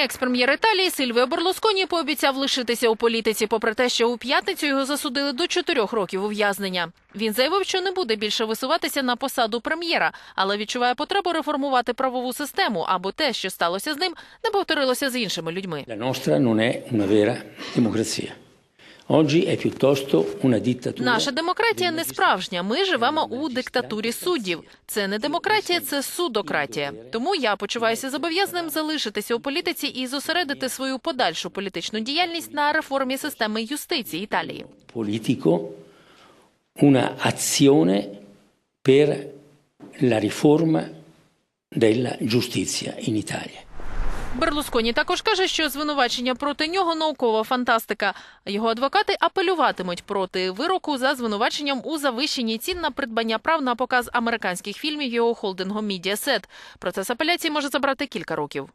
Екс-прем'єр Італії Сильвіо Берлосконі пообіцяв лишитися у політиці, попри те, що у п'ятницю його засудили до чотирьох років ув'язнення. Він заявив, що не буде більше висуватися на посаду прем'єра, але відчуває потребу реформувати правову систему, аби те, що сталося з ним, не повторилося з іншими людьми. La nostra non è una vera. Наша демократія не справжня. Ми живемо у диктатурі суддів. Це не демократія, це судократія. Тому я почуваюся зобов'язаним залишитися у політиці і зосередити свою подальшу політичну діяльність на реформі системи юстиції Італії. una azione per la riforma della giustizia in Italia. Берлусконі також каже, що звинувачення проти нього наукова фантастика. Його адвокати апелюватимуть проти вироку за звинуваченням у завищенні цін на придбання прав на показ американських фільмів його холдингом Mediaset. Процес апеляції може забрати кілька років.